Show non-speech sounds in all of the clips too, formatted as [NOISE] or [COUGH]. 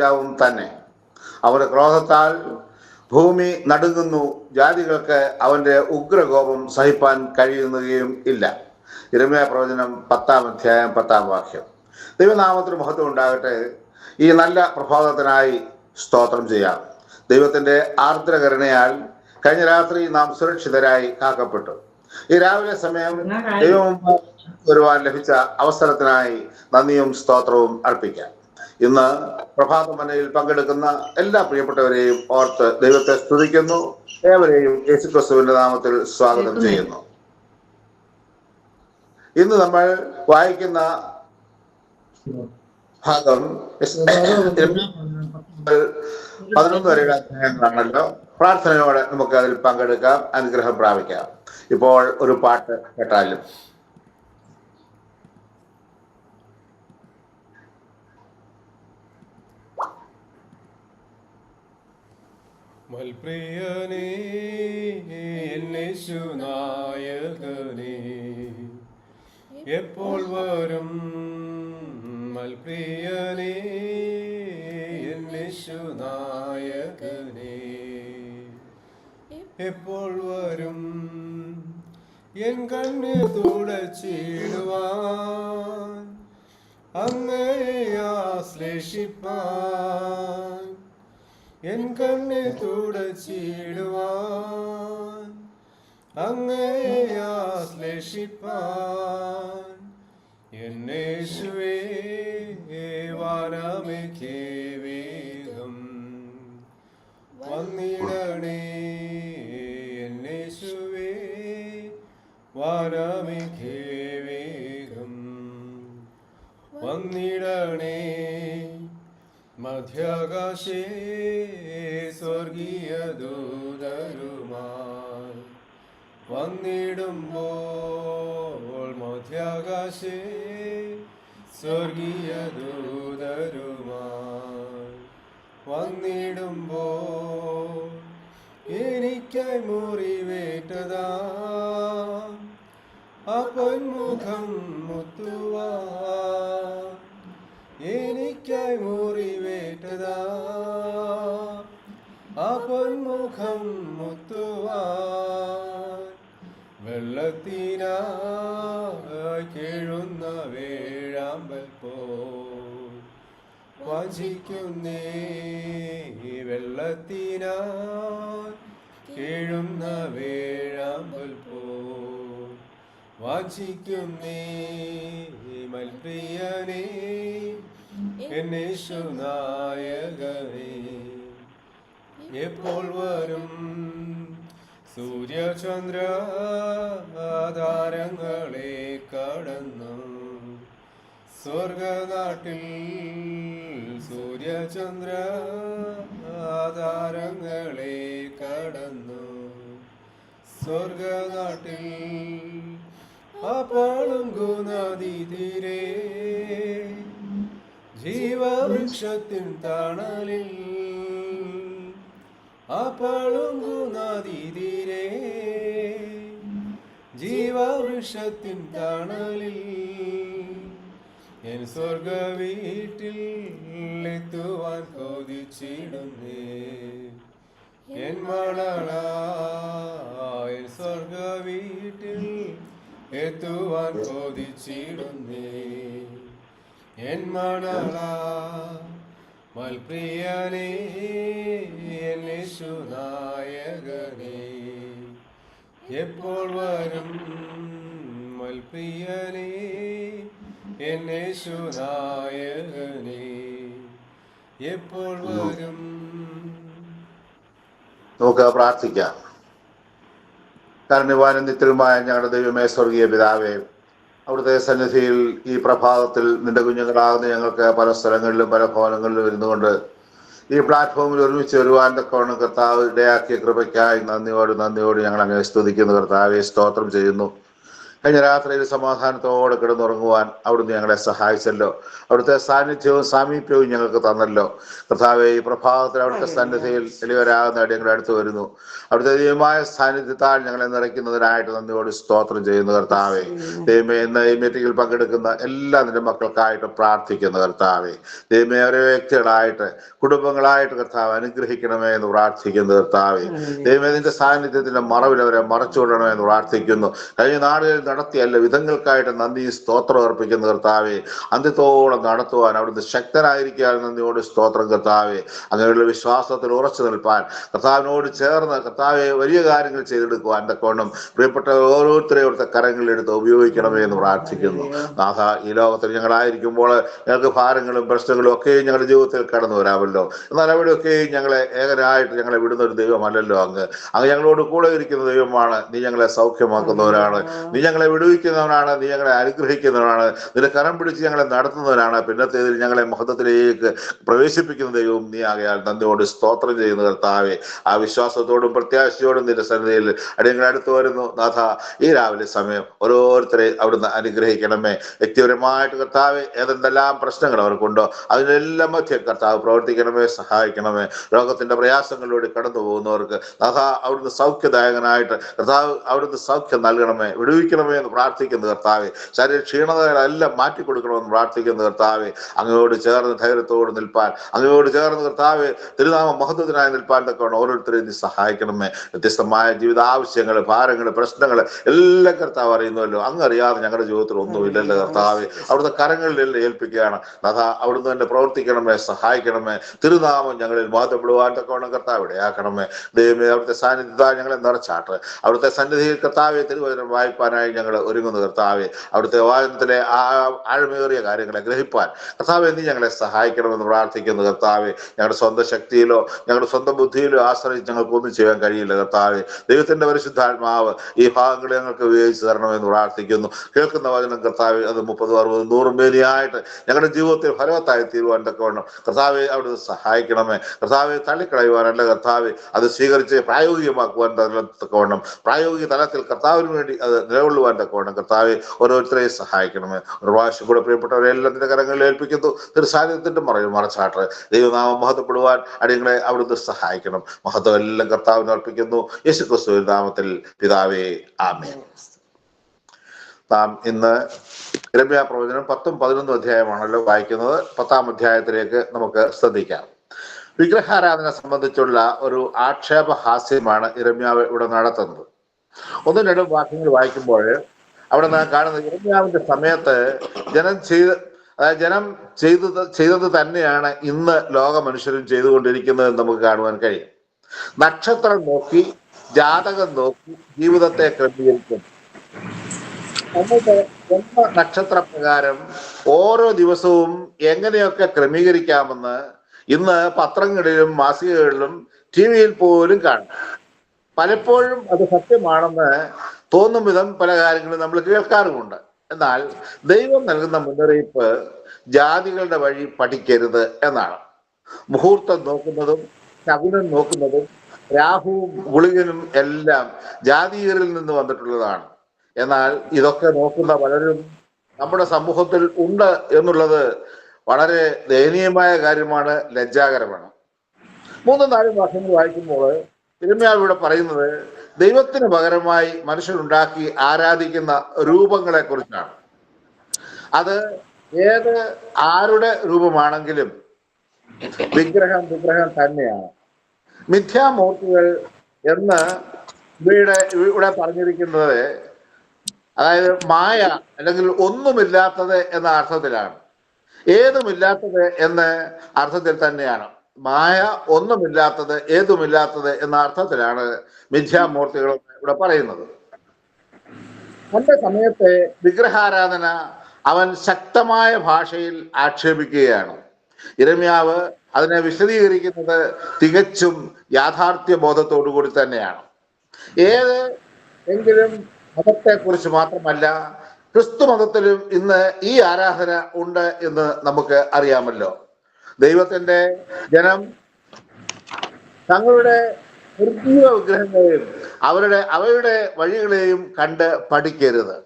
രാജാവും തന്നെ. അവന്റെ ക്രോധത്താൽ ഭൂമി നടുങ്ങുന്നു. ജാതികൾക്ക് അവന്റെ ഉഗ്രകോപം സഹിപ്പാൻ കഴിയുന്നതുകയും ഇല്ല. ഇരമ്യ പ്രവചനം പത്താം അധ്യായം പത്താം വാക്യം. ദൈവനാമത്തിന് മഹത്വം ഉണ്ടാകട്ടെ. ഈ നല്ല പ്രഭാതത്തിനായി സ്തോത്രം ചെയ്യാം. ദൈവത്തിന്റെ ആർദ്രകരുണയാൽ കഴിഞ്ഞ രാത്രി നാം സുരക്ഷിതരായി കാക്കപ്പെട്ടു. ഈ രാവിലെ സമയം ദൈവം വരുവാൻ ലഭിച്ച അവസരത്തിനായി നന്ദിയും സ്തോത്രവും അർപ്പിക്കാം. ഇന്ന് പ്രഭാത മനയിൽ പങ്കെടുക്കുന്ന എല്ലാ പ്രിയപ്പെട്ടവരെയും ഓർത്ത് ദൈവത്തെ സ്തുതിക്കുന്നു. ഏവരെയും യേശു ക്രിസ്തുവിന്റെ നാമത്തിൽ സ്വാഗതം ചെയ്യുന്നു. ഇന്ന് നമ്മൾ വായിക്കുന്ന ഭാഗം പതിനൊന്ന് വരെയുള്ള അധ്യായങ്ങളാണല്ലോ. പ്രാർത്ഥനയോടെ നമുക്ക് അതിൽ പങ്കെടുക്കാം അനുഗ്രഹം പ്രാപിക്കാം. ഇപ്പോൾ ഒരു പാട്ട് കേട്ടാലും. മൽപ്രിയനേ എന്നേശുനായകനേ എപ്പോൾ വരും മൽപ്രിയനേ എന്നേശുനായകനേ എപ്പോൾ വരും എൻ കണ്ണ് തുടച്ചിടുവാൻ അങ്ങയെ ആശ്ലേഷിപ്പാൻ. എൻ കണ്ണ് തുടച്ചിടുവാൻ അങ്ങയെ ആശ്ലേഷിപ്പാൻ. എന്നേശുവേ വാനമേക്കേ വേഗം വന്നിടണേ എന്നേശുവേ വാനമേക്കേ വേഗം വന്നിടണേ മധ്യാകാശേ സ്വർഗീയ ദൂതരുമായി വന്നിടുമ്പോ എനിക്കായി മുറിവേറ്റതാ. അപ്പൊന്മുഖം മുത്തുവാ. എനിക്കായി മുറിവേറ്റതാ. അപ്പൊന്മുഖം മുത്തുവാൻ കേഴുന്ന വേഴാമ്പൽ പോ വചിക്കുന്നേ വെള്ളത്തിനായി കേഴുന്ന വേഴാമ്പൽ പോ വാചിക്കുന്നേ മൽപ്രിയനേ എന്നേശുനായകനേ എപ്പോൾ വരും സൂര്യചന്ദ്ര ആധാരങ്ങളെ കടന്നു. സ്വർഗനാട്ടിൽ സൂര്യചന്ദ്ര ആധാരങ്ങളെ കടന്നു. സ്വർഗനാട്ടിൽ അപ്പാളും ഗുണതി തീരെ. ജീവവൃക്ഷത്തിൻ തണലിൽ അപ്പാളും ഗുണതി തീരെ ജീവവൃക്ഷത്തിൻ തണലിൽ എൻ സ്വർഗ വീട്ടിൽ എത്തുവാൻ കൊതിച്ചിടുന്നേ. എൻ മണള എൻ സ്വർഗ വീട്ടിൽ എത്തുവാൻ കൊതിച്ചിടുന്നേ. എൻ മണള മൽപ്രിയനേ യേശുനായകനേ എപ്പോൾ വരും മൽപ്രിയനേ എന്നേശുനായകനേ എപ്പോൾ വരും? നമുക്ക് പ്രാർത്ഥിക്കാം. കാരണവാനും നിത്യവുമായ ഞങ്ങളുടെ ദൈവമേ സ്വർഗീയ പിതാവേ അവിടുത്തെ സന്നിധിയിൽ ഈ പ്രഭാതത്തിൽ നിന്റെ കുഞ്ഞുങ്ങളാകുന്ന ഞങ്ങൾക്ക് പല സ്ഥലങ്ങളിലും പല ഭവനങ്ങളിലും ഇരുന്നുകൊണ്ട് ഈ പ്ലാറ്റ്ഫോമിൽ ഒരുമിച്ച് വരുവാൻ തക്കവണ്ണം കർത്താവ് ഇടയാക്കിയ കൃപയ്ക്കായി നന്ദിയോട് നന്ദിയോട് ഞങ്ങൾ അങ്ങനെ സ്തുതിക്കുന്നു. കർത്താവെ സ്തോത്രം ചെയ്യുന്നു. കഴിഞ്ഞ രാത്രിയിൽ സമാധാനത്തോടെ കിടന്നുറങ്ങുവാൻ അവിടുന്ന് ഞങ്ങളെ സഹായിച്ചല്ലോ. അവിടുത്തെ സാന്നിധ്യവും സാമീപ്യവും ഞങ്ങൾക്ക് തന്നല്ലോ. കർത്താവെ ഈ പ്രഭാതത്തിൽ അവിടുത്തെ സന്നിധിയിൽ എളിവരാകുന്ന ഞങ്ങളുടെ അടുത്ത് വരുന്നു. അവിടുത്തെ ദൈവമായ സാന്നിധ്യത്താൽ ഞങ്ങളെ നിറയ്ക്കുന്നതിനായിട്ട് നന്ദിയോട് സ്തോത്രം ചെയ്യുന്നു കർത്താവെ. ദൈവമേ ഇന്ന് ഈ മീറ്റിംഗിൽ പങ്കെടുക്കുന്ന എല്ലാ നിന്റെ മക്കൾക്കായിട്ട് പ്രാർത്ഥിക്കുന്നു കർത്താവെ. ദൈവമേ ഓരോ വ്യക്തികളായിട്ട് കുടുംബങ്ങളായിട്ട് കർത്താവ് അനുഗ്രഹിക്കണമേ എന്ന് പ്രാർത്ഥിക്കുന്നു കർത്താവെ. ദൈവമേ നിന്റെ സാന്നിധ്യത്തിന്റെ മറവിൽ അവരെ മറച്ചുകൊള്ളണമേ എന്ന് പ്രാർത്ഥിക്കുന്നു. കഴിഞ്ഞ നാടുകളിൽ നടത്തിയ എല്ലാ വിധങ്ങൾക്കായിട്ട് നന്ദി സ്തോത്രം അർപ്പിക്കുന്ന കർത്താവെ. അന്ത്യത്തോളം നടത്തുവാൻ അവിടുന്ന് ശക്തനായിരിക്കാൻ നന്ദിയോട് സ്തോത്രം കർത്താവെ. അങ്ങനെയുള്ള വിശ്വാസത്തിൽ ഉറച്ചു നിൽപ്പാൻ കർത്താവിനോട് ചേർന്ന് കർത്താവെ വലിയ കാര്യങ്ങൾ ചെയ്തെടുക്കുവാൻ തക്കോണം പ്രിയപ്പെട്ട ഓരോരുത്തരെയും അവിടുത്തെ കരങ്ങളിലെടുത്ത് ഉപയോഗിക്കണമേ എന്ന് പ്രാർത്ഥിക്കുന്നു. നാഥ ഈ ലോകത്തിൽ ഞങ്ങളായിരിക്കുമ്പോൾ ഞങ്ങൾക്ക് ഭാരങ്ങളും പ്രശ്നങ്ങളും ഒക്കെയും ഞങ്ങളുടെ ജീവിതത്തിൽ കടന്നു വരാമല്ലോ. എന്നാൽ അവിടെയൊക്കെയും ഞങ്ങളെ ഏകനായിട്ട് ഞങ്ങളെ വിടുന്ന ഒരു ദൈവമല്ലല്ലോ അങ്ങ്. അങ്ങ് ഞങ്ങളോട് കൂടെ ഇരിക്കുന്ന ദൈവമാണ്. നീ ഞങ്ങളെ സൗഖ്യമാക്കുന്നവരാണ്. നീ ഞങ്ങളെ വിടുവിക്കുന്നവനാണ് നീ ഞങ്ങളെ അനുഗ്രഹിക്കുന്നവനാണ്. നിന്റെ കരം പിടിച്ച് ഞങ്ങളെ നടത്തുന്നവനാണ്. പിന്നത്തേതിൽ ഞങ്ങളെ മഹത്വത്തിലേക്ക് പ്രവേശിപ്പിക്കുന്ന ദൈവം നീ ആകയാൽ. നന്ദിയോട് സ്തോത്രം ചെയ്യുന്ന കർത്താവെ. ആ വിശ്വാസത്തോടും പ്രത്യാശയോടും നിന്റെ സന്നിധിയിൽ അടിയങ്ങൾ അടുത്ത് വരുന്നു. നാഥ ഈ രാവിലെ സമയം ഓരോരുത്തരെ അവിടുന്ന് അനുഗ്രഹിക്കണമേ. വ്യക്തിപരമായിട്ട് കർത്താവ് ഏതെന്തെല്ലാം പ്രശ്നങ്ങൾ അവർക്കുണ്ടോ അതിനെല്ലാം മധ്യ കർത്താവ് പ്രവർത്തിക്കണമേ സഹായിക്കണമേ. രോഗത്തിന്റെ പ്രയാസങ്ങളിലൂടെ കടന്നു പോകുന്നവർക്ക് നാഥ അവിടുന്ന് സൗഖ്യദായകനായിട്ട് കർത്താവ് അവിടുന്ന് സൗഖ്യം നൽകണമേ. വിടുവിക്കണമേ എന്ന് പ്രാർത്ഥിക്കുന്ന കർത്താവെ. ശരീര ക്ഷീണതകളെല്ലാം മാറ്റിക്കൊടുക്കണമെന്ന് പ്രാർത്ഥിക്കുന്ന കർത്താവെ. അങ്ങയോട് ചേർന്ന് ധൈര്യത്തോട് നിൽപ്പാൻ. അങ്ങയോട് ചേർന്ന് കർത്താവെ തിരുനാമ മഹത്വത്തിനായി നിൽപ്പാൻ തക്കവണ്ണം ഓരോരുത്തരെയും നീ സഹായിക്കണമേ. വ്യത്യസ്തമായ ജീവിത ആവശ്യങ്ങൾ ഭാരങ്ങൾ പ്രശ്നങ്ങൾ എല്ലാം കർത്താവ് അറിയുന്നുവല്ലോ. അങ്ങ് അറിയാതെ ഞങ്ങളുടെ ജീവിതത്തിൽ ഒന്നുമില്ലല്ലോ കർത്താവ്. അവിടുത്തെ കരങ്ങളിലെല്ലാം ഏൽപ്പിക്കുകയാണ്. അതാ അവിടുന്ന് തന്നെ പ്രവർത്തിക്കണമേ സഹായിക്കണമേ. തിരുനാമം ഞങ്ങളിൽ മഹത്വപ്പെടുവാൻ തക്കവണ്ണം കർത്താവ് ഇടയാക്കണമേ. ദൈവമേ അവിടുത്തെ സാന്നിധ്യത ഞങ്ങളെ നിറച്ചാട്ട്. അവിടുത്തെ സന്നിധി കർത്താവെ തിരുവചനം വായിപ്പാനായി ഞങ്ങൾ ഒരുങ്ങുന്ന കർത്താവെ അവിടുത്തെ വായനത്തിലെ ആ ആഴമേറിയ കാര്യങ്ങളെ ഗ്രഹിപ്പാൻ. കർത്താവെ നീ ഞങ്ങളെ സഹായിക്കണമെന്ന് പ്രാർത്ഥിക്കുന്നു കർത്താവെ. ഞങ്ങളുടെ സ്വന്തം ശക്തിയിലോ ഞങ്ങളുടെ സ്വന്തം ബുദ്ധിയിലോ ആശ്രയിച്ച് ഞങ്ങൾക്ക് ഒന്നും ചെയ്യാൻ കഴിയില്ല കർത്താവെ. ദൈവത്തിന്റെ പരിശുദ്ധാത്മാവ് ഈ ഭാഗങ്ങൾ ഞങ്ങൾക്ക് ഉപയോഗിച്ച് തരണമെന്ന് പ്രാർത്ഥിക്കുന്നു. കേൾക്കുന്ന വചനം കർത്താവ് അത് മുപ്പത് അറുപത് നൂറും മേലിയായിട്ട് ഞങ്ങളുടെ ജീവിതത്തിൽ ഫലവത്തായി തീരുവാൻ തക്കവണ്ണം കർത്താവെ അവിടുന്ന് സഹായിക്കണമേ. കർത്താവെ തള്ളിക്കളയുവാനല്ല കർത്താവെ അത് സ്വീകരിച്ച് പ്രായോഗികമാക്കുവാൻ തക്കവണ്ണം പ്രായോഗിക തലത്തിൽ കർത്താവിന് വേണ്ടി അത് നിലകൊള്ളുവാൻ തക്കവണ്ണം കർത്താവെ ഓരോരുത്തരെയും സഹായിക്കണമേ. ഒരു പ്രാവശ്യം കൂടെ പ്രിയപ്പെട്ടവരെ നിന്റെ കരങ്ങളിൽ ഏൽപ്പിക്കുന്നു. തിരുസാന്നിധ്യത്തിന്റെ മറയിൽ മറച്ചാട്ട്. ദൈവനാമം മഹത്വപ്പെടുവാൻ അടിയങ്ങളെ അവിടുന്ന് സഹായിക്കണം. മഹത്വം എല്ലാം കർത്താവിന് അർപ്പിക്കുന്നു. യേശു ക്രിസ്തു നാമത്തിൽ പിതാവേ ആമേ നാം ഇന്ന് രമ്യാ പ്രവചനം പത്തും പതിനൊന്നും അധ്യായമാണല്ലോ വായിക്കുന്നത്. പത്താം അധ്യായത്തിലേക്ക് നമുക്ക് ശ്രദ്ധിക്കാം. വിഗ്രഹാരാധന സംബന്ധിച്ചുള്ള ഒരു ആക്ഷേപ ആക്ഷേപഹാസ്യമാണ് ഇരമ്യാവ് ഇവിടെ നടത്തുന്നത്. ഒന്നും രണ്ടും വാക്യങ്ങൾ വായിക്കുമ്പോൾ അവിടെ നാം കാണുന്നത് ഇരമ്യാവിന്റെ സമയത്ത് ജനം ചെയ്ത് അതായത് ജനം ചെയ്തത് ചെയ്തത് തന്നെയാണ് ഇന്ന് ലോക മനുഷ്യരും ചെയ്തുകൊണ്ടിരിക്കുന്നത് നമുക്ക് കാണുവാൻ കഴിയും. നക്ഷത്രം നോക്കി ജാതകം നോക്കി ജീവിതത്തെ ക്രമീകരിക്കും. നക്ഷത്ര ജന്മ നക്ഷത്രപ്രകാരം ഓരോ ദിവസവും എങ്ങനെയൊക്കെ ക്രമീകരിക്കാമെന്ന് ഇന്ന് പത്രങ്ങളിലും മാസികകളിലും ടി വിയിൽ പോലും കാണും. പലപ്പോഴും അത് സത്യമാണെന്ന് തോന്നും വിധം പല കാര്യങ്ങളും നമ്മൾ കേൾക്കാറുമുണ്ട്. എന്നാൽ ദൈവം നൽകുന്ന മുന്നറിയിപ്പ് ജാതികളുടെ വഴി പഠിക്കരുത് എന്നാണ്. മുഹൂർത്തം നോക്കുന്നതും ശകുനം നോക്കുന്നതും രാഹുവും ഗുളികനും എല്ലാം ജാതീയരിൽ നിന്ന് വന്നിട്ടുള്ളതാണ്. എന്നാൽ ഇതൊക്കെ നോക്കുന്ന പലരും നമ്മുടെ സമൂഹത്തിൽ ഉണ്ട് എന്നുള്ളത് വളരെ ദയനീയമായ കാര്യമാണ് ലജ്ജാകരമാണ്. മൂന്നും നാലും വർഷങ്ങൾ വായിക്കുമ്പോൾ തിരുമയാവ് ഇവിടെ പറയുന്നത് ദൈവത്തിന് പകരമായി മനുഷ്യരുണ്ടാക്കി ആരാധിക്കുന്ന രൂപങ്ങളെ കുറിച്ചാണ്. അത് ഏത് ആരുടെ രൂപമാണെങ്കിലും വിഗ്രഹം വിഗ്രഹം തന്നെയാണ്. മിഥ്യാമൂർത്തികൾ എന്ന് ഇവിടെ ഇവിടെ പറഞ്ഞിരിക്കുന്നത് അതായത് മായ അല്ലെങ്കിൽ ഒന്നുമില്ലാത്തത് എന്ന അർത്ഥത്തിലാണ്. ഏതുമില്ലാത്തത് എന്ന അർത്ഥത്തിൽ തന്നെയാണ്. മായ ഒന്നുമില്ലാത്തത് ഏതുമില്ലാത്തത് എന്ന അർത്ഥത്തിലാണ് മിഥ്യാമൂർത്തികൾ ഇവിടെ പറയുന്നത്. തന്റെ സമയത്തെ വിഗ്രഹാരാധന അവൻ ശക്തമായ ഭാഷയിൽ ആക്ഷേപിക്കുകയാണ്. ഇരമ്യാവ് അതിനെ വിശദീകരിക്കുന്നത് തികച്ചും യാഥാർത്ഥ്യ ബോധത്തോടു കൂടി തന്നെയാണ്. ഏത് എങ്കിലും മതത്തെ കുറിച്ച് മാത്രമല്ല ക്രിസ്തു മതത്തിലും ഇന്ന് ഈ ആരാധന ഉണ്ട് എന്ന് നമുക്ക് അറിയാമല്ലോ. ദൈവത്തിന്റെ ജനം തങ്ങളുടെ നിർജീവ വിഗ്രഹങ്ങളെയും അവരുടെ അവയുടെ വഴികളെയും കണ്ട് പഠിക്കരുത്.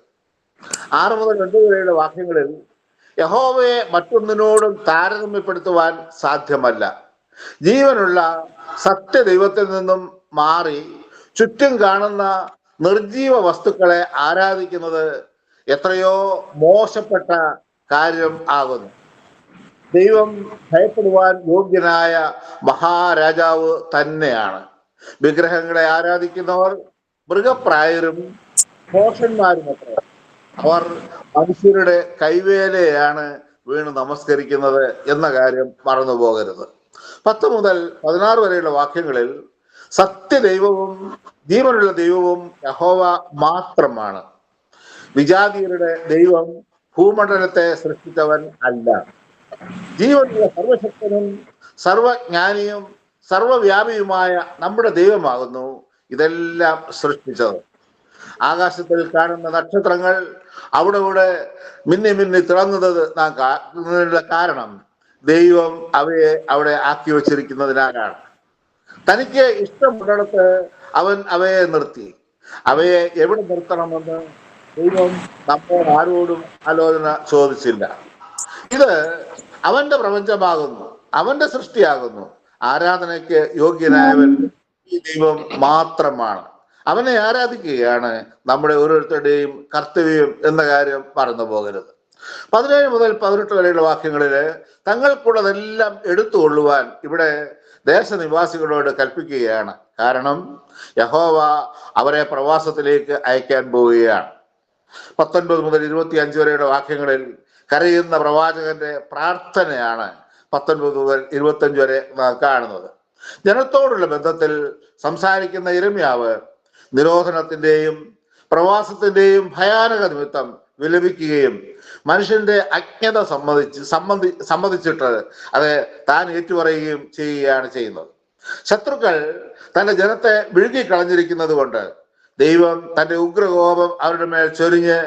ആറ് മുതൽ രണ്ട് വരെയുള്ള വാക്യങ്ങളിൽ യഹോവയെ മറ്റൊന്നിനോടും താരതമ്യപ്പെടുത്തുവാൻ സാധ്യമല്ല. ജീവനുള്ള സത്യദൈവത്തിൽ നിന്നും മാറി ചുറ്റും കാണുന്ന നിർജീവ വസ്തുക്കളെ ആരാധിക്കുന്നത് എത്രയോ മോശപ്പെട്ട കാര്യം ആകുന്നു. ദൈവം ഭയപ്പെടുവാൻ യോഗ്യനായ മഹാരാജാവ് തന്നെയാണ്. വിഗ്രഹങ്ങളെ ആരാധിക്കുന്നവർ മൃഗപ്രായരും പോഷന്മാരും അത്ര. അവർ മനുഷ്യരുടെ കൈവേലയാണ് വീണ് നമസ്കരിക്കുന്നത് എന്ന കാര്യം മറന്നു പോകരുത്. പത്ത് മുതൽ പതിനാറ് വരെയുള്ള വാക്യങ്ങളിൽ സത്യദൈവവും ജീവനുള്ള ദൈവവും യഹോവ മാത്രമാണ്. വിജാതിയരുടെ ദൈവം ഭൂമണ്ഡലത്തെ സൃഷ്ടിച്ചവൻ അല്ല. ജീവനുള്ള സർവശക്തനും സർവജ്ഞാനിയും സർവവ്യാപിയുമായ നമ്മുടെ ദൈവമാകുന്നു ഇതെല്ലാം സൃഷ്ടിച്ചത്. ആകാശത്തിൽ കാണുന്ന നക്ഷത്രങ്ങൾ അവിടെ ഇവിടെ മിന്നി മിന്നി തിളങ്ങുന്നത് നാം കാരണം ദൈവം അവയെ അവിടെ ആക്കി വച്ചിരിക്കുന്നതിനാലാണ്. തനിക്ക് ഇഷ്ടമുള്ളിടത്ത് അവൻ അവയെ നിർത്തി. അവയെ എവിടെ നിർത്തണമെന്ന് ദൈവം നമ്മോട് ആരോടും ആലോചന ചോദിച്ചില്ല. ഇത് അവന്റെ പ്രപഞ്ചമാകുന്നു അവന്റെ സൃഷ്ടിയാകുന്നു. ആരാധനയ്ക്ക് യോഗ്യനായവൻ ഈ ദൈവം മാത്രമാണ്. അവനെ ആരാധിക്കുകയാണ് നമ്മുടെ ഓരോരുത്തരുടെയും കർത്തവ്യം എന്ന കാര്യം മറന്നു പോകരുത്. പതിനേഴ് മുതൽ പതിനെട്ട് വരെയുള്ള വാക്യങ്ങളിൽ തങ്ങൾക്കുള്ളതെല്ലാം എടുത്തുകൊള്ളുവാൻ ഇവിടെ ദേശനിവാസികളോട് കൽപ്പിക്കുകയാണ്. കാരണം യഹോവ അവരെ പ്രവാസത്തിലേക്ക് അയക്കാൻ പോവുകയാണ്. പത്തൊൻപത് മുതൽ ഇരുപത്തി അഞ്ച് വരെയുള്ള വാക്യങ്ങളിൽ കരയുന്ന പ്രവാചകന്റെ പ്രാർത്ഥനയാണ് പത്തൊൻപത് മുതൽ ഇരുപത്തഞ്ച് വരെ കാണുന്നത്. ജനത്തോടുള്ള ബന്ധത്തിൽ സംസാരിക്കുന്ന ഇരമ്യാവ് നിരോധനത്തിന്റെയും പ്രവാസത്തിന്റെയും ഭയാനക നിമിത്തം വിലപിക്കുകയും മനുഷ്യന്റെ അജ്ഞത സമ്മതിച്ച് സമ്മതി സമ്മതിച്ചിട്ട് അത് താൻ ഏറ്റുപറയുകയും ചെയ്യുകയാണ് ചെയ്യുന്നത്. ശത്രുക്കൾ തന്റെ ജനത്തെ വിഴുകിക്കളഞ്ഞിരിക്കുന്നത് കൊണ്ട് ദൈവം തന്റെ ഉഗ്രകോപം അവരുടെ മേൽ ചൊരിഞ്ഞ്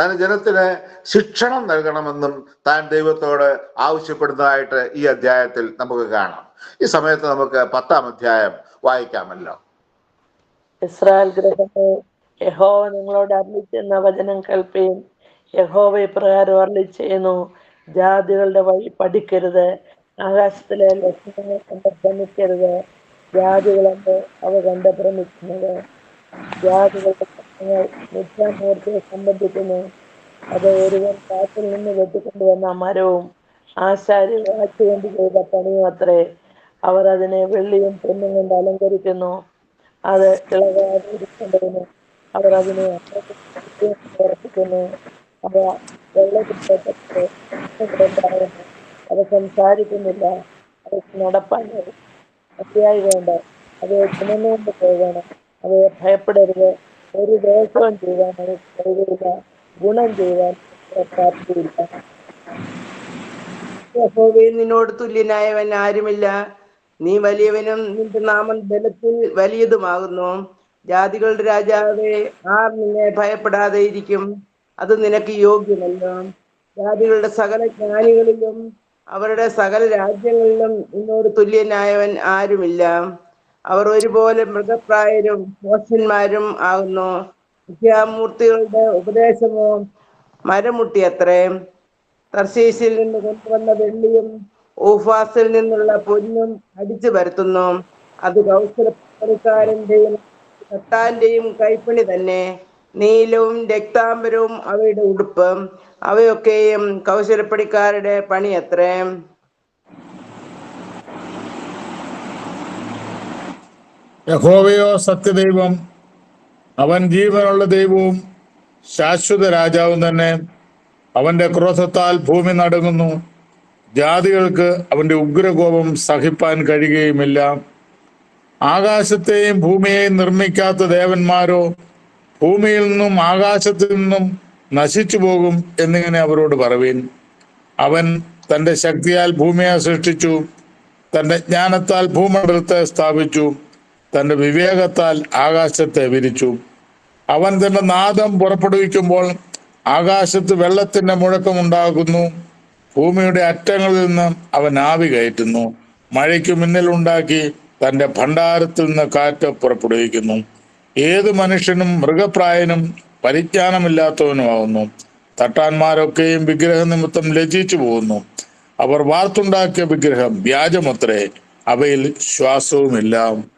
തന്റെ ജനത്തിന് ശിക്ഷണം നൽകണമെന്നും താൻ ദൈവത്തോട് ആവശ്യപ്പെടുന്നതായിട്ട് ഈ അധ്യായത്തിൽ നമുക്ക് കാണാം. ഈ സമയത്ത് നമുക്ക് പത്താം അധ്യായം വായിക്കാമല്ലോ. ഇസ്രായേൽ ഗ്രഹമേ യഹോവ നിങ്ങളോട് അരളിച്ചെന്ന വചനം കേൾപ്പീൻ. യഹോവ ഇപ്രകാരം അരളി ചെയ്യുന്നു ജാതികളുടെ വഴി പഠിക്കരുത് ആകാശത്തിലെ ലക്ഷണങ്ങൾ കണ്ട് ഭ്രമിക്കരുത് ജാതികളെന്ന് അവ കണ്ട് ഭ്രമിക്കുന്നത്. ജാതികളുടെ ലക്ഷണങ്ങൾ മിഥ്യാമൂർത്തിയെ സംബന്ധിക്കുന്നു. അത് ഒരുവൻ കാട്ടിൽ നിന്ന് വെട്ടിക്കൊണ്ടുവന്ന മരവും ആശാരി വാച്ചുകൊണ്ട് ചെയ്ത പണിയും അത്രേ. അവർ അതിനെ വെള്ളിയും പൊന്നും കൊണ്ട് അലങ്കരിക്കുന്നു. അത് ഇളകാതെ ഇരിക്കേണ്ടതിന് അവർ അതിനെ ഉറപ്പിക്കുന്നു. അവ വെള്ളത്തിൽപ്പെട്ടുണ്ടാകുന്നു [UNINTELLIGIBLE] അത് സംസാരിക്കുന്നില്ല. അത് നടപ്പാൻ മതിയായി വേണ്ട. അവയെ ചുമന്നുകൊണ്ട് പോകണം. അവയെ ഭയപ്പെടരുത്. ഒരു ദോഷവും ചെയ്യാൻ കഴിയില്ല ഗുണം ചെയ്യാൻ പ്രാപ്തിയില്ല നിന്നോട് തുല്യനായവൻ ആരുമില്ല. നീ വലിയവനും നിന്റെ നാമം ബലത്തിൽ വലിയതുമാകുന്നു. ജാതികളുടെ രാജാവേ ആർ നിന്നെ ഭയപ്പെടാതെ ഇരിക്കും. അത് നിനക്ക് യോഗ്യമല്ലോ. ജാതികളുടെ സകല ജ്ഞാനികളിലും അവരുടെ സകല രാജ്യങ്ങളിലും നിന്നോട് തുല്യനായവൻ ആരുമില്ല. അവർ ഒരുപോലെ മൃഗപ്രായരും മോശന്മാരും ആകുന്നു. മിഥ്യാമൂർത്തികളുടെ ഉപദേശമോ മരമുട്ടി അത്രയും തർശീശിൽ നിന്ന് കൊണ്ടുവന്ന വെള്ളിയും ഊഫാസിൽ നിന്നുള്ള പൊന്നും അടിച്ചു പരത്തുന്നു. അത് കൗശലപ്പണിക്കാരന്റെയും കത്താന്റെയും കൈപ്പണി തന്നെ. നീലവും രക്താംബരവും അവയുടെ ഉടുപ്പ്. അവയൊക്കെയും കൗശലപ്പണിക്കാരുടെ പണി അത്രേ യഹോവയോ സത്യദൈവം അവൻ ജീവനുള്ള ദൈവവും ശാശ്വത രാജാവും തന്നെ. അവന്റെ ക്രോധത്താൽ ഭൂമി നടങ്ങുന്നു. ജാതികൾക്ക് അവന്റെ ഉഗ്രകോപം സഹിപ്പാൻ കഴിയുകയുമില്ല. ആകാശത്തെയും ഭൂമിയെയും നിർമ്മിക്കാത്ത ദേവന്മാരോ ഭൂമിയിൽ നിന്നും ആകാശത്തിൽ നിന്നും നശിച്ചു പോകും എന്നിങ്ങനെ അവരോട് പറവീൻ. അവൻ തന്റെ ശക്തിയാൽ ഭൂമിയെ സൃഷ്ടിച്ചു തന്റെ ജ്ഞാനത്താൽ ഭൂമണ്ഡലത്തെ സ്ഥാപിച്ചു. തന്റെ വിവേകത്താൽ ആകാശത്തെ വിരിച്ചു. അവൻ തന്റെ നാദം പുറപ്പെടുവിക്കുമ്പോൾ ആകാശത്ത് വെള്ളത്തിന്റെ മുഴക്കമുണ്ടാകുന്നു ഭൂമിയുടെ അറ്റങ്ങളിൽ നിന്ന് അവൻ ആവി കയറ്റുന്നു. മഴയ്ക്ക് മിന്നലുണ്ടാക്കി തന്റെ ഭണ്ഡാരത്തിൽ നിന്ന് കാറ്റ് പുറപ്പെടുവിക്കുന്നു. ഏത് മനുഷ്യനും മൃഗപ്രായനും പരിജ്ഞാനമില്ലാത്തവനുമാകുന്നു തട്ടാന്മാരൊക്കെയും വിഗ്രഹ നിമിത്തം ലജിച്ചു പോകുന്നു. അവർ വാർത്തുണ്ടാക്കിയ വിഗ്രഹം വ്യാജമത്രേ. അവയിൽ ശ്വാസവുമില്ല വായിക്കാം ആ മാനവും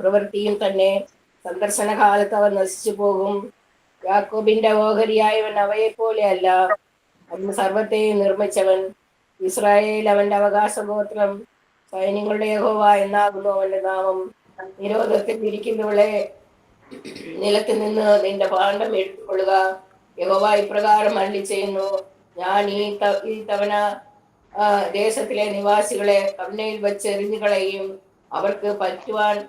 പ്രവൃത്തിയും തന്നെ സന്ദർശന കാലത്ത് അവൻ നശിച്ചു പോകും. യാക്കോബിന്റെ ഓഹരിയായവൻ അവയെ പോലെയല്ല അവൻ സർവത്തെയും നിർമ്മിച്ചവൻ ഇസ്രായേൽ അവന്റെ അവകാശ ഗോത്രം സൈന്യങ്ങളുടെ യഹോവ എന്നാകുന്നു അവന്റെ നാമം. നിരോധത്തിൽ ഇരിക്കുന്നവളെ നിലത്ത് നിന്ന് നിന്റെ പാണ്ഡം എടുത്തുകൊള്ളുക. യഹോവ ഇപ്രകാരം അള്ളി ചെയ്യുന്നു ഞാൻ ഈ തവണ ദേശത്തിലെ നിവാസികളെ കരുണയിൽ വെച്ച് എറിഞ്ഞു കളയും അവർക്ക് പറ്റുവാൻ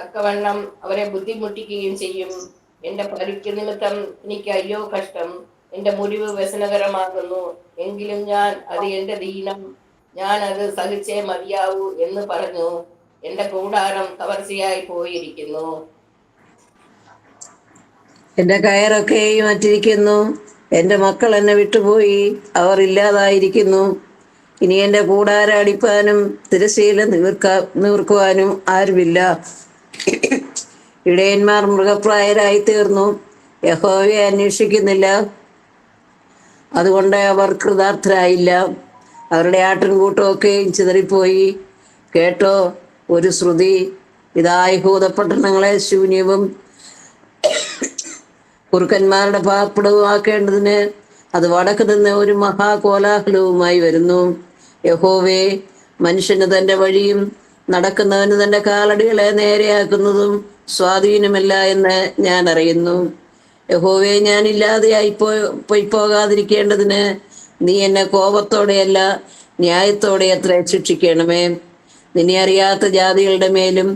തക്കവണ്ണം അവരെ ബുദ്ധിമുട്ടിക്കുകയും ചെയ്യും. എന്റെ പരിക്ക് നിമിത്തം എനിക്ക് അയ്യോ കഷ്ടം. എന്റെ മുറിവ് വ്യസനകരമാകുന്നു. എങ്കിലും ഞാൻ അത് എന്റെ ദീനം. ഞാൻ അത് സഹിച്ചേ മതിയാവൂ എന്ന് പറഞ്ഞു. എന്റെ കൂടാരം കവർച്ചയായി പോയിരിക്കുന്നു. എന്റെ കയറൊക്കെയും അറ്റിരിക്കുന്നു എന്റെ മക്കൾ എന്നെ വിട്ടുപോയി. അവർ ഇല്ലാതായിരിക്കുന്നു. ഇനി എന്റെ കൂടാരടിപ്പാനും അടിപ്പാനും തിരശ്ശീല നിവർക്ക ആരുമില്ല. ഇടയന്മാർ മൃഗപ്രായരായി തീർന്നു യഹോവയെ അന്വേഷിക്കുന്നില്ല. അതുകൊണ്ട് അവർ കൃതാർത്ഥരായില്ല. അവരുടെ ആട്ടിൻകൂട്ടമൊക്കെയും ചിതറിപ്പോയി. കേട്ടോ ഒരു ശ്രുതി. ഇതാ യഹൂദപട്ടണങ്ങളെ ശൂന്യവും കുറുക്കന്മാരുടെ പാർപ്പിടവുമാക്കേണ്ടതിന് അത് വടക്ക് നിന്ന് ഒരു മഹാകോലാഹലവുമായി വരുന്നു. യഹോവേ മനുഷ്യന് തന്റെ വഴിയും നടക്കുന്നവന് തന്റെ കാലടികളെ നേരെയാക്കുന്നതും സ്വാധീനമല്ല എന്ന് ഞാൻ അറിയുന്നു. യഹോവേ ഞാൻ ഇല്ലാതെയായി പോയി പോകാതിരിക്കേണ്ടതിന് നീ എന്നെ കോപത്തോടെയല്ല ന്യായത്തോടെ അത്ര ശിക്ഷിക്കണമേ. നിന്നെ അറിയാത്ത ജാതികളുടെ മേലും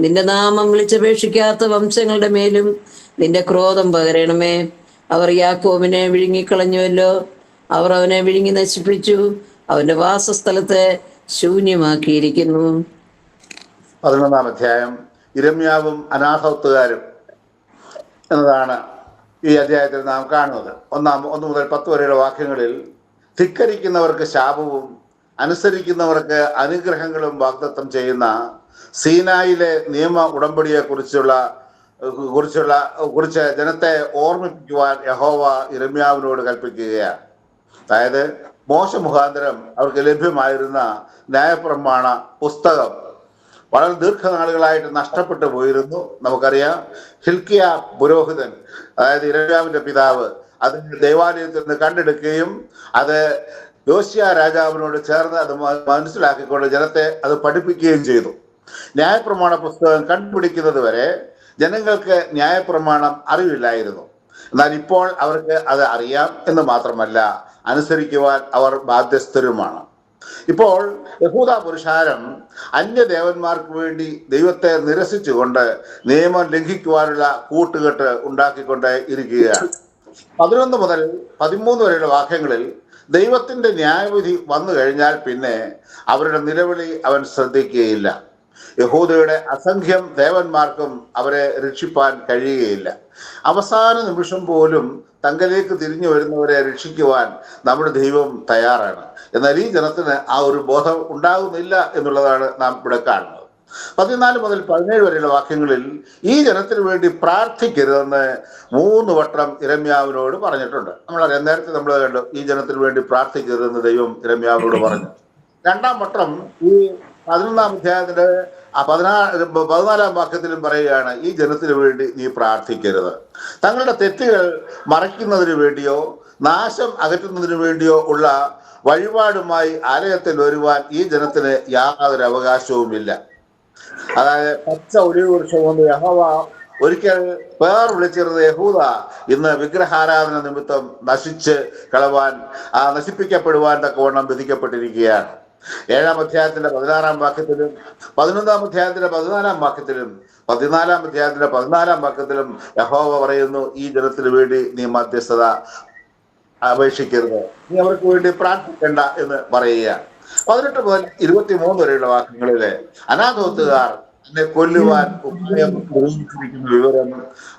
നിന്റെ നാമം വിളിച്ചപേക്ഷിക്കാത്ത വംശങ്ങളുടെ മേലും നിന്റെ ക്രോധം പകരണമേ. അവർ യാക്കോബിനെ വിഴുങ്ങിക്കളഞ്ഞുവല്ലോ. അവർ അവനെ വിഴുങ്ങി നശിപ്പിച്ചു. അവന്റെ വാസസ്ഥലത്തെ ശൂന്യമാക്കിയിരിക്കുന്നു. പതിനൊന്നാം അധ്യായം. ഇരമ്യാവും അനാഥത്വകാരും എന്നതാണ് ഈ അധ്യായത്തിൽ നാം കാണുന്നത്. ഒന്നാം ഒന്ന് മുതൽ പത്ത് വരെയുള്ള വാക്യങ്ങളിൽ ധിക്കരിക്കുന്നവർക്ക് ശാപവും അനുസരിക്കുന്നവർക്ക് അനുഗ്രഹങ്ങളും വാഗ്ദത്തം ചെയ്യുന്ന സീനായിലെ നിയമ ഉടമ്പടിയെ കുറിച്ചുള്ള കുറിച്ചുള്ള കുറിച്ച് ജനത്തെ ഓർമ്മിപ്പിക്കുവാൻ യഹോവ ഇരമ്യാവിനോട് കൽപ്പിക്കുകയാണ്. അതായത് മോശ മുഖാന്തരം അവർക്ക് ലഭ്യമായിരുന്ന ന്യായപ്രമാണ പുസ്തകം വളരെ ദീർഘനാളുകളായിട്ട് നഷ്ടപ്പെട്ടു പോയിരുന്നു. നമുക്കറിയാം ഹിൽക്കിയ പുരോഹിതൻ അതായത് ഇരമ്യാവിന്റെ പിതാവ് അത് ദൈവാലയത്തിൽ നിന്ന് കണ്ടെടുക്കുകയും അത് യോശിയ രാജാവിനോട് ചേർന്ന് അത് മനസ്സിലാക്കിക്കൊണ്ട് ജനത്തെ അത് പഠിപ്പിക്കുകയും ചെയ്തു. ന്യായപ്രമാണ പുസ്തകം കണ്ടുപിടിക്കുന്നത് വരെ ജനങ്ങൾക്ക് ന്യായപ്രമാണം അറിവില്ലായിരുന്നു. എന്നാൽ ഇപ്പോൾ അവർക്ക് അത് അറിയാം എന്ന് മാത്രമല്ല അനുസരിക്കുവാൻ അവർ ബാധ്യസ്ഥരുമാണ്. ഇപ്പോൾ യഹൂദ പുരുഷാരം അന്യദേവന്മാർക്ക് വേണ്ടി ദൈവത്തെ നിരസിച്ചുകൊണ്ട് നിയമം ലംഘിക്കുവാനുള്ള കൂട്ടുകെട്ട് ഉണ്ടാക്കിക്കൊണ്ട് ഇരിക്കുകയാണ്. പതിനൊന്ന് മുതൽ പതിമൂന്ന് വരെയുള്ള വാക്യങ്ങളിൽ ദൈവത്തിന്റെ ന്യായവിധി വന്നു കഴിഞ്ഞാൽ പിന്നെ അവരുടെ നിലവിളി അവൻ ശ്രദ്ധിക്കുകയില്ല. യഹൂദയുടെ അസംഖ്യം ദേവന്മാർക്കും അവരെ രക്ഷിപ്പാൻ കഴിയുകയില്ല. അവസാന നിമിഷം പോലും തങ്കലേക്ക് തിരിഞ്ഞു വരുന്നവരെ രക്ഷിക്കുവാൻ നമ്മുടെ ദൈവം തയ്യാറാണ്. എന്നാൽ ഈ ജനത്തിന് ആ ഒരു ബോധം ഉണ്ടാകുന്നില്ല എന്നുള്ളതാണ് നാം ഇവിടെ കാണുന്നത്. പതിനാല് മുതൽ പതിനേഴ് വരെയുള്ള വാക്യങ്ങളിൽ ഈ ജനത്തിന് വേണ്ടി പ്രാർത്ഥിക്കരുതെന്ന് മൂന്ന് വട്ടം ഇരമ്യാവിനോട് പറഞ്ഞിട്ടുണ്ട്. നമ്മൾ നേരത്തെ നമ്മൾ കണ്ടു ഈ ജനത്തിന് വേണ്ടി പ്രാർത്ഥിക്കരുതെന്ന് ദൈവം ഇരമ്യാവിനോട് പറഞ്ഞു. രണ്ടാം വട്ടം ഈ പതിനൊന്നാം അധ്യായത്തിന്റെ ആ പതിനാല് പതിനാലാം വാക്യത്തിലും പറയുകയാണ് ഈ ജനത്തിനു വേണ്ടി നീ പ്രാർത്ഥിക്കരുത്. തങ്ങളുടെ തെറ്റുകൾ മറയ്ക്കുന്നതിന് വേണ്ടിയോ നാശം അകറ്റുന്നതിന് വേണ്ടിയോ ഉള്ള വഴിപാടുമായി ആലയത്തിൽ വരുവാൻ ഈ ജനത്തിന് യാതൊരു അവകാശവുമില്ല. അതായത് പച്ച ഒരു വർഷം കൊണ്ട് യഹോവ ഒരിക്കൽ പേർ വിളിച്ചിരുന്ന യഹൂദ ഇന്ന് വിഗ്രഹാരാധന നിമിത്തം നശിച്ച് കളവാൻ ആ നശിപ്പിക്കപ്പെടുവാൻ തക്കവണ്ണം വിധിക്കപ്പെട്ടിരിക്കുകയാണ്. ഏഴാം അധ്യായത്തിന്റെ പതിനാറാം വാക്യത്തിലും പതിനൊന്നാം അധ്യായത്തിന്റെ പതിനാലാം വാക്യത്തിലും പതിനാലാം അധ്യായത്തിന്റെ പതിനാലാം വാക്യത്തിലും യഹോവ പറയുന്നു ഈ ജനത്തിന് വേണ്ടി നീ മധ്യസ്ഥത അപേക്ഷിക്കരുത്. നീ അവർക്ക് വേണ്ടി പ്രാർത്ഥിക്കേണ്ട എന്ന് പറയുകയാണ് പതിനെട്ട് മുതൽ ഇരുപത്തി മൂന്ന് വരെയുള്ള വാക്യങ്ങളിൽ അനാഥോത്തുകാർ എന്നെ കൊല്ലുവാൻ വിവരം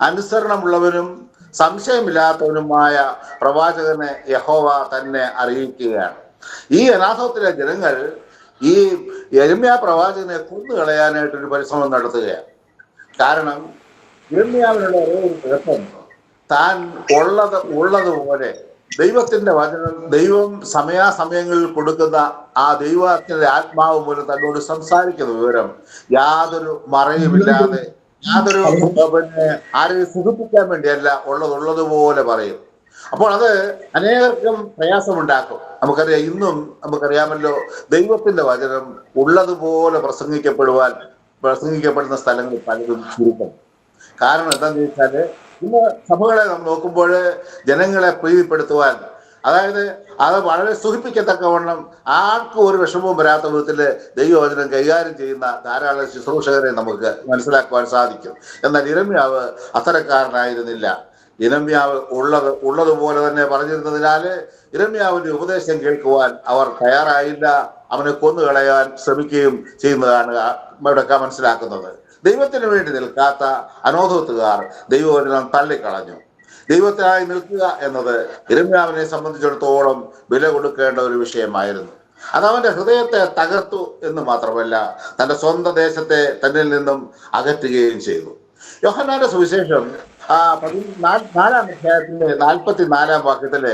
അനുസരണമുള്ളവനും സംശയമില്ലാത്തവനുമായ പ്രവാചകനെ യഹോവ തന്നെ അറിയിക്കുകയാണ്. ഈ യഥാർത്ഥത്തിലെ ജനങ്ങൾ ഈ എരുമ്യ പ്രവാചകനെ കൊന്നു കളയാനായിട്ടൊരു പരിശ്രമം നടത്തുകയാണ്. കാരണം എരുമയാവിനുള്ള ഒരേ ഒരു കുഴപ്പം താൻ ഉള്ളത് ഉള്ളതുപോലെ ദൈവത്തിന്റെ വചനം ദൈവം സമയാസമയങ്ങളിൽ കൊടുക്കുന്ന ആ ദൈവത്തിന്റെ ആത്മാവ് മൂലം തന്നോട് സംസാരിക്കുന്ന വിവരം യാതൊരു മറയുമില്ലാതെ യാതൊരു പിന്നെ ആരെയും സുഖിപ്പിക്കാൻ വേണ്ടിയല്ല ഉള്ളതുള്ളതുപോലെ പറയും. അപ്പോൾ അത് അനേകം പ്രയാസമുണ്ടാക്കും. നമുക്കറിയാം ഇന്നും നമുക്കറിയാമല്ലോ ദൈവത്തിന്റെ വചനം ഉള്ളതുപോലെ പ്രസംഗിക്കപ്പെടുവാൻ പ്രസംഗിക്കപ്പെടുന്ന സ്ഥലങ്ങൾ പലതും ചുരുക്കം. കാരണം എന്താണെന്ന് വെച്ചാൽ ഇന്ന് സഭകളെ നമ്മൾ നോക്കുമ്പോൾ ജനങ്ങളെ പ്രീതിപ്പെടുത്തുവാൻ അതായത് അത് വളരെ സുഖിപ്പിക്കത്തക്കവണ്ണം ആർക്കും ഒരു വിഷമവും വരാത്ത വിധത്തിൽ ദൈവവചനം കൈകാര്യം ചെയ്യുന്ന ധാരാളം ശുശ്രൂഷകരെ നമുക്ക് മനസ്സിലാക്കുവാൻ സാധിക്കും. എന്നാൽ ഇരമ്യാവ് അത്തരക്കാരനായിരുന്നില്ല. ഇരമ്യാവ് ഉള്ളത് ഉള്ളതുപോലെ തന്നെ പറഞ്ഞിരുന്നതിനാല് ഇരമ്യാവിന്റെ ഉപദേശം കേൾക്കുവാൻ അവർ തയ്യാറായില്ല. അവനെ കൊന്നുകളയാൻ ശ്രമിക്കുകയും ചെയ്യുന്നതാണ് ഇവിടെയൊക്കെ മനസ്സിലാക്കുന്നത്. ദൈവത്തിന് വേണ്ടി നിൽക്കാത്ത അനോധത്തുകാർ ദൈവവചനം തള്ളിക്കളഞ്ഞു. ദൈവത്തിനായി നിൽക്കുക എന്നത് ഇരമ്യാവിനെ സംബന്ധിച്ചിടത്തോളം വില കൊടുക്കേണ്ട ഒരു വിഷയമായിരുന്നു. അത് അവന്റെ ഹൃദയത്തെ തകർത്തു എന്ന് മാത്രമല്ല തന്റെ സ്വന്തം ദേശത്തെ തന്നിൽ നിന്നും അകറ്റുകയും ചെയ്തു. യോഹന്നാന്റെ സുവിശേഷം ആ നാലാം അധ്യായത്തിന്റെ നാൽപ്പത്തി നാലാം വാക്യത്തിൽ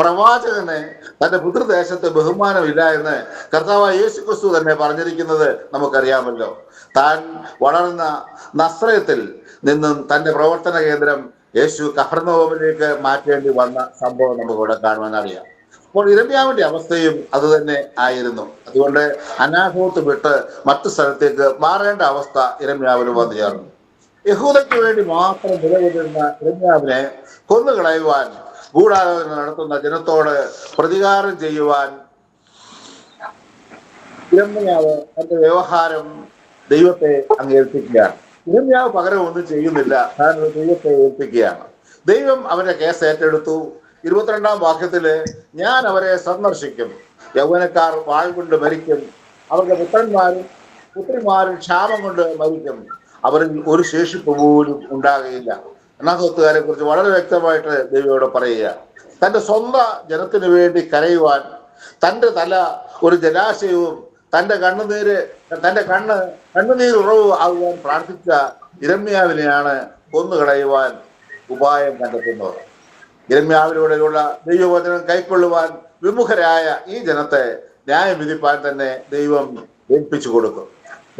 പ്രവാചകന് തന്റെ പിതൃദേശത്ത് ബഹുമാനമില്ല എന്ന് കർത്താവ് യേശു ക്രിസ്തു തന്നെ പറഞ്ഞിരിക്കുന്നത് നമുക്കറിയാമല്ലോ. താൻ വളർന്ന നസ്രയത്തിൽ നിന്നും തന്റെ പ്രവർത്തന കേന്ദ്രം യേശു കഫർനോമിലേക്ക് മാറ്റേണ്ടി വന്ന സംഭവം നമുക്ക് ഇവിടെ കാണുവാൻ അറിയാം അപ്പോൾ ഇരമ്യാവിന്റെ അവസ്ഥയും അത് തന്നെ ആയിരുന്നു. അതുകൊണ്ട് അനാഹോത്ത് വിട്ട് മറ്റു സ്ഥലത്തേക്ക് മാറേണ്ട അവസ്ഥ ഇരമ്യാവിന് വന്നു ചേർന്നു. യഹൂദയ്ക്ക് വേണ്ടി മാത്രം നിലകൊണ്ടിരുന്ന ഇരമ്യാവിനെ കൊന്നുകളയുവാൻ ഗൂഢാലോചന നടത്തുന്ന ജനത്തോട് പ്രതികാരം ചെയ്യുവാൻ ഇരമ്യാവ് തന്റെ വ്യവഹാരം ദൈവത്തെ അങ്ങ് ഏൽപ്പിക്കുകയാണ്. ഇരമ്യാവ് പകരം ഒന്നും ചെയ്യുന്നില്ല. താൻ ദൈവത്തെ ഏൽപ്പിക്കുകയാണ്. ദൈവം അവന്റെ കേസ് ഏറ്റെടുത്തു. ഇരുപത്തിരണ്ടാം വാക്യത്തിൽ ഞാൻ അവരെ സന്ദർശിക്കും. യൗവനക്കാർ വാൾ കൊണ്ട് മരിക്കും. അവരുടെ പുത്രന്മാരും പുത്രിമാരും ക്ഷാമം കൊണ്ട് മരിക്കും. അവരിൽ ഒരു ശേഷിപ്പ് പോലും ഉണ്ടാകുകയില്ല. അനാഥത്വക്കാരെ കുറിച്ച് വളരെ വ്യക്തമായിട്ട് ദൈവയോട് പറയുക. തന്റെ സ്വന്തം ജനത്തിന് വേണ്ടി കരയുവാൻ തന്റെ തല ഒരു ജലാശയവും തന്റെ കണ്ണുനീര് തന്റെ കണ്ണ് കണ്ണുനീർ ഉറവ് ആകുവാൻ പ്രാർത്ഥിച്ച ഇരമ്യാവിനെയാണ് കൊന്നുകളയുവാൻ ഉപായം കണ്ടെത്തുന്നത്. ഇരമ്യാവിലൂടെയുള്ള ദൈവവചനം കൈക്കൊള്ളുവാൻ വിമുഖരായ ഈ ജനത്തെ ന്യായം വിധിപ്പാൻ തന്നെ ദൈവം ഏൽപ്പിച്ചു കൊടുക്കും.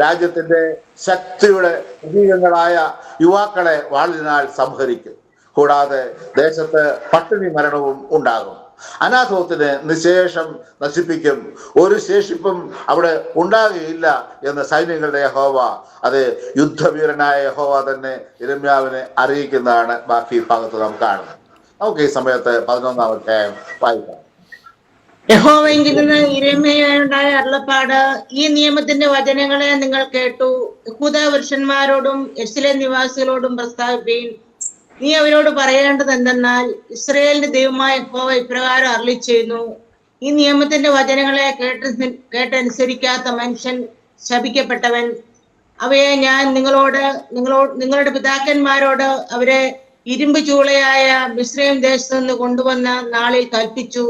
രാജ്യത്തിന്റെ ശക്തിയുടെ പ്രതീകങ്ങളായ യുവാക്കളെ വാളിനാൽ സംഹരിക്കും. കൂടാതെ ദേശത്ത് പട്ടിണി മരണവും ഉണ്ടാകും. അനാഥോത്തിനെ നിശേഷം നശിപ്പിക്കും. ഒരു ശേഷിപ്പും അവിടെ ഉണ്ടാകുകയില്ല എന്ന് സൈന്യങ്ങളുടെ യഹോവ അത് യുദ്ധവീരനായ യഹോവ തന്നെ ഇരമ്യാവിനെ അറിയിക്കുന്നതാണ് ബാക്കി ഭാഗത്ത് നാം കാണുന്നത്. നമുക്ക് ഈ സമയത്ത് പതിനൊന്നാം അധ്യായം വായിക്കാം. യഹോവെങ്കിൽ നിന്ന് ഇരമയുണ്ടായ അരുളപ്പാട് ഈ നിയമത്തിന്റെ വചനങ്ങളെ നിങ്ങൾ കേട്ടു. യഹൂദ പുരുഷന്മാരോടും യെരുശലേം നിവാസികളോടും പ്രസ്താവിപ്പീൻ. നീ അവരോട് പറയേണ്ടത് എന്തെന്നാൽ ഇസ്രയേലിന്റെ ദൈവമായ യഹോവ ഇപ്രകാരം അരളി ചെയ്യുന്നു ഈ നിയമത്തിന്റെ വചനങ്ങളെ കേട്ട് കേട്ടനുസരിക്കാത്ത മനുഷ്യൻ ശപിക്കപ്പെട്ടവൻ. അവയെ ഞാൻ നിങ്ങളോട് നിങ്ങളോ നിങ്ങളുടെ പിതാക്കന്മാരോട് അവരെ ഇരുമ്പ് ചൂളയായ മിശ്രയും ദേശത്ത് നിന്ന് കൊണ്ടുവന്ന നാളിൽ കൽപ്പിച്ചു.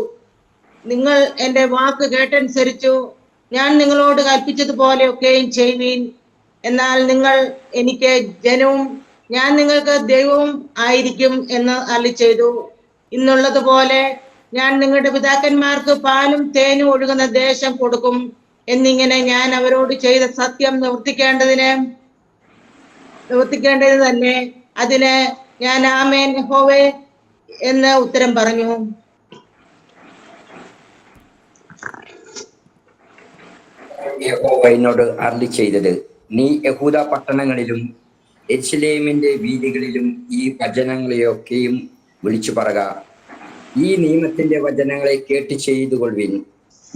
നിങ്ങൾ എന്റെ വാക്ക് കേട്ടനുസരിച്ചു ഞാൻ നിങ്ങളോട് കൽപ്പിച്ചതുപോലെയൊക്കെയും ചെയ്യുവീൻ. എന്നാൽ നിങ്ങൾ എനിക്ക് ജനവും ഞാൻ നിങ്ങൾക്ക് ദൈവവും ആയിരിക്കും എന്ന് അല്ലി ചെയ്തു ഇന്നുള്ളതുപോലെ ഞാൻ നിങ്ങളുടെ പിതാക്കന്മാർക്ക് പാലും തേനും ഒഴുകുന്ന ദേശം കൊടുക്കും എന്നിങ്ങനെ ഞാൻ അവരോട് ചെയ്ത സത്യം നിവർത്തിക്കേണ്ടതിന് നിവർത്തിക്കേണ്ടത് തന്നെ. അതിന് ഞാൻ ആമേൻ ഹോവേ എന്ന് ഉത്തരം പറഞ്ഞു. യഹോവ അറി ചെയ്തത് നീ യഹൂദ പട്ടണങ്ങളിലും എച്ച്ലേമിന്റെ വീതികളിലും ഈ വചനങ്ങളെയൊക്കെയും വിളിച്ചു പറക. ഈ നിയമത്തിന്റെ വചനങ്ങളെ കേട്ട് ചെയ്തുകൊള്ളുവിൻ.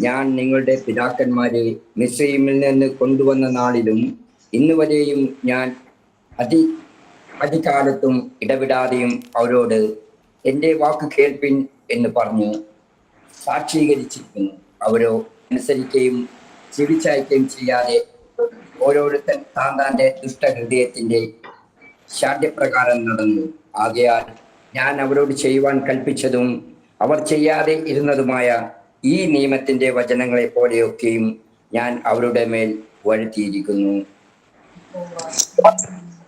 ഞാൻ നിങ്ങളുടെ പിതാക്കന്മാരെ മിസ്രൈമിൽ നിന്ന് കൊണ്ടുവന്ന നാളിലും ഇന്ന് വരെയും ഞാൻ അതി അധികാലത്തും ഇടപെടാതെയും അവരോട് എന്റെ വാക്ക് കേൾപ്പിൻ എന്ന് പറഞ്ഞു സാക്ഷീകരിച്ചിരിക്കുന്നു. അവരോ അനുസരിക്കുകയും ചെവിച്ചായ്ക്കുകയും ചെയ്യാതെ ഓരോരുത്തൻ താൻ താന്റെ ദുഷ്ടഹൃദയത്തിന്റെ ശാഠ്യപ്രകാരം നടന്നു. ആകയാൽ ഞാൻ അവരോട് ചെയ്യുവാൻ കൽപ്പിച്ചതും അവർ ചെയ്യാതെ ഇരുന്നതുമായ ഈ നിയമത്തിന്റെ വചനങ്ങളെ പോലെയൊക്കെയും ഞാൻ അവരുടെ മേൽ വരുത്തിയിരിക്കുന്നു.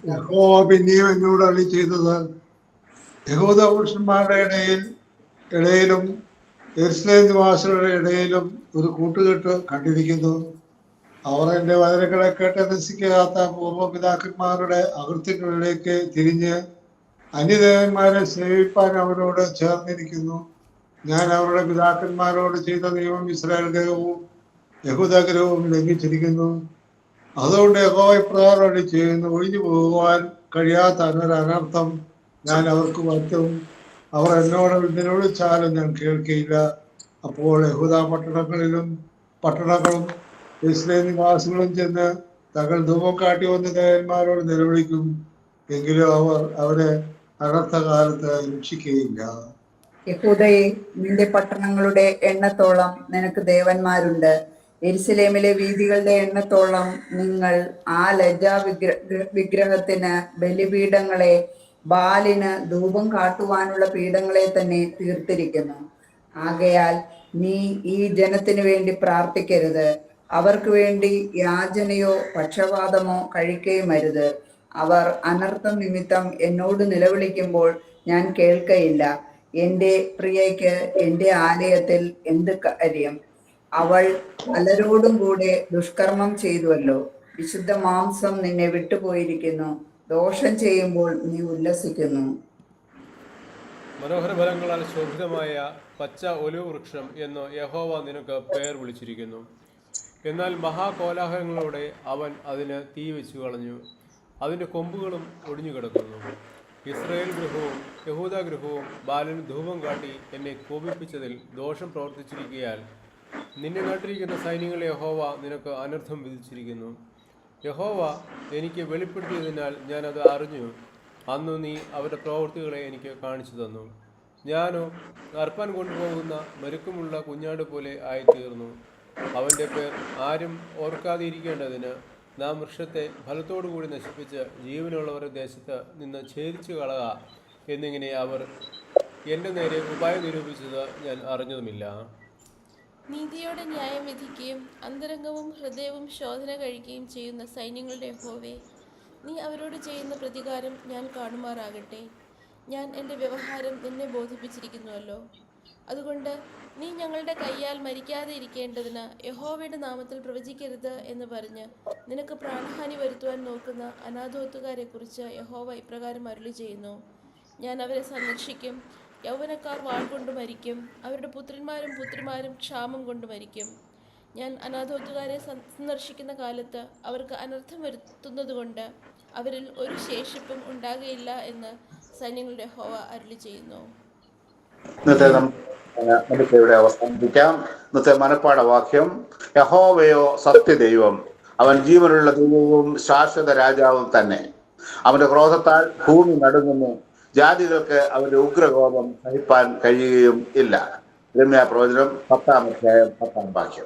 യഹോവ പിന്നെയും അളി ചെയ്തത് യഹൂദ പുരുഷന്മാരുടെ ഇടയിൽ ഇടയിലും എർസ്ലേം നിവാസികളുടെ ഇടയിലും ഒരു കൂട്ടുകെട്ട് കണ്ടിരിക്കുന്നു. അവർ എന്റെ വചനങ്ങളെ കേട്ട് രസിക്കാത്ത പൂർവപിതാക്കന്മാരുടെ അകൃത്യങ്ങളിലേക്ക് തിരിഞ്ഞ് അന്യദേവന്മാരെ സേവിപ്പാൻ അവരോട് ചേർന്നിരിക്കുന്നു. ഞാൻ അവരുടെ പിതാക്കന്മാരോട് ചെയ്ത നിയമം ഇസ്രായേൽ ഗ്രഹവും യഹൂദഗ്രഹവും ലംഘിച്ചിരിക്കുന്നു. അതുകൊണ്ട് യഹോ ഇപ്രകാരം ചെയ്യുന്നു. ഒഴിഞ്ഞു പോകുവാൻ കഴിയാത്ത അനർത്ഥം ഞാൻ അവർക്ക് പറ്റും അവർ എന്നോട് ഇതിനോട് ഞാൻ കേൾക്കിയില്ല. അപ്പോൾ യഹൂദ പട്ടണങ്ങളിലും പട്ടണങ്ങളും ഇസ്ലേ നിവാസികളും ചെന്ന് തങ്ങൾ ധൂപം കാട്ടി വന്ന ദേവന്മാരോട് നിലവിളിക്കും. എങ്കിലും അവർ അവരെ അനർത്ഥകാലത്ത് രക്ഷിക്കുകയില്ല യഹൂദയെ നിന്റെ പട്ടണങ്ങളുടെ എണ്ണത്തോളം നിനക്ക് ദേവന്മാരുണ്ട്. എരിസലേമിലെ വീതികളുടെ എണ്ണത്തോളം നിങ്ങൾ ആ ലജ്ജാ വിഗ്ര വിഗ്രഹത്തിന് ബലിപീഠങ്ങളെ ബാലിന് ധൂപം കാട്ടുവാനുള്ള പീഠങ്ങളെ തന്നെ തീർത്തിരിക്കുന്നു. ആകയാൽ നീ ഈ ജനത്തിനു വേണ്ടി പ്രാർത്ഥിക്കരുത്. അവർക്ക് വേണ്ടി യാചനയോ പക്ഷപാതമോ കഴിക്കുകയും അരുത് അവർ അനർത്ഥം നിമിത്തം എന്നോട് നിലവിളിക്കുമ്പോൾ ഞാൻ കേൾക്കയില്ല. എന്റെ പ്രിയയ്ക്ക് എന്റെ ആലയത്തിൽ എന്ത് കാര്യം? അവൾ പലരോടും കൂടെ ദുഷ്കർമ്മം ചെയ്തുവല്ലോ. വിശുദ്ധ മാംസം നിന്നെ വിട്ടുപോയിരിക്കുന്നു. ദോഷം ചെയ്യുമ്പോൾ നീ ഉല്ലസിക്കുന്നു. മനോഹര ഫലങ്ങളാൽ ശോഭിതമായ പച്ച ഒലിവ് വൃക്ഷം എന്ന് യഹോവ നിനക്ക് പേർ വിളിച്ചിരിക്കുന്നു. എന്നാൽ മഹാകോലാഹലങ്ങളോടെ അവൻ അതിന് തീ വെച്ചു കളഞ്ഞു. അതിന്റെ കൊമ്പുകളും ഒടിഞ്ഞു കിടക്കുന്നു. ഇസ്രയേൽ ഗൃഹവും യഹൂദ ഗൃഹവും ബാലന് ധൂപം കാട്ടി എന്നെ കോപിപ്പിച്ചതിൽ ദോഷം പ്രവർത്തിച്ചിരിക്കയാൽ നിന്നെ നട്ടിരിക്കുന്ന സൈനികളെ യഹോവ നിനക്ക് അനർത്ഥം വിധിച്ചിരിക്കുന്നു. യഹോവ എനിക്ക് വെളിപ്പെടുത്തിയതിനാൽ ഞാൻ അത് അറിഞ്ഞു. അന്നു നീ അവരുടെ പ്രവൃത്തികളെ എനിക്ക് കാണിച്ചു തന്നു. ഞാനോ അർപ്പാൻ കൊണ്ടുപോകുന്ന മെരുക്കമുള്ള കുഞ്ഞാട് പോലെ ആയിത്തീർന്നു. അവന്റെ പേർ ആരും ഓർക്കാതിരിക്കേണ്ടതിന് നാം വൃക്ഷത്തെ ഫലത്തോടു കൂടി നശിപ്പിച്ച് ജീവനുള്ളവരുടെ ദേശത്ത് നിന്ന് ഛേദിച്ചു കളക എന്നിങ്ങനെ അവർ എന്റെ നേരെ ഉപായം നിരൂപിച്ചത് ഞാൻ അറിഞ്ഞതുമില്ല. നീതിയോടെ ന്യായം വിധിക്കുകയും അന്തരംഗവും ഹൃദയവും ശോധന കഴിക്കുകയും ചെയ്യുന്ന സൈന്യങ്ങളുടെ ഹോവേ നീ അവരോട് ചെയ്യുന്ന പ്രതികാരം ഞാൻ കാണുമാറാകട്ടെ. ഞാൻ എന്റെ വ്യവഹാരം നിന്നെ ബോധിപ്പിച്ചിരിക്കുന്നുവല്ലോ. അതുകൊണ്ട് നീ ഞങ്ങളുടെ കയ്യാൽ മരിക്കാതെ ഇരിക്കേണ്ടതിന് യഹോവയുടെ നാമത്തിൽ പ്രവചിക്കരുത് എന്ന് പറഞ്ഞ് നിനക്ക് പ്രാണഹാനി വരുത്തുവാൻ നോക്കുന്ന അനാഥോത്തുകാരെക്കുറിച്ച് യഹോവ ഇപ്രകാരം അരുളി ചെയ്യുന്നു ഞാൻ അവരെ സന്ദർശിക്കും യൗവനക്കാർ വാൾ കൊണ്ട് മരിക്കും. അവരുടെ പുത്രന്മാരും പുത്രിമാരും ക്ഷാമം കൊണ്ട് മരിക്കും. ഞാൻ അനാഥോത്തുകാരെ സന്ദർശിക്കുന്ന കാലത്ത് അവർക്ക് അനർത്ഥം വരുത്തുന്നതുകൊണ്ട് അവരിൽ ഒരു ശേഷിപ്പും ഉണ്ടാകുകയില്ല എന്ന് സൈന്യങ്ങളുടെ ഹോവ അരുളി ചെയ്യുന്നു. ഇവിടെ അവസാനിപ്പിക്കാം. ഇന്നത്തെ മനപ്പാട വാക്യം യഹോവയോ സത്യദൈവം അവൻ ജീവനുള്ള ദൈവവും ശാശ്വത രാജാവും തന്നെ. അവന്റെ ക്രോധത്താൽ ഭൂമി നടുങ്ങുന്നു. ജാതികൾക്ക് അവരുടെ ഉഗ്രകോപം സഹിപ്പാൻ കഴിയുകയും ഇല്ല. രമ്യ പ്രവചനം പത്താം അധ്യായം പത്താം വാക്യം.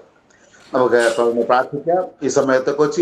നമുക്ക് തുടർന്ന് പ്രാർത്ഥിക്കാം. ഈ സമയത്ത് കൊച്ചി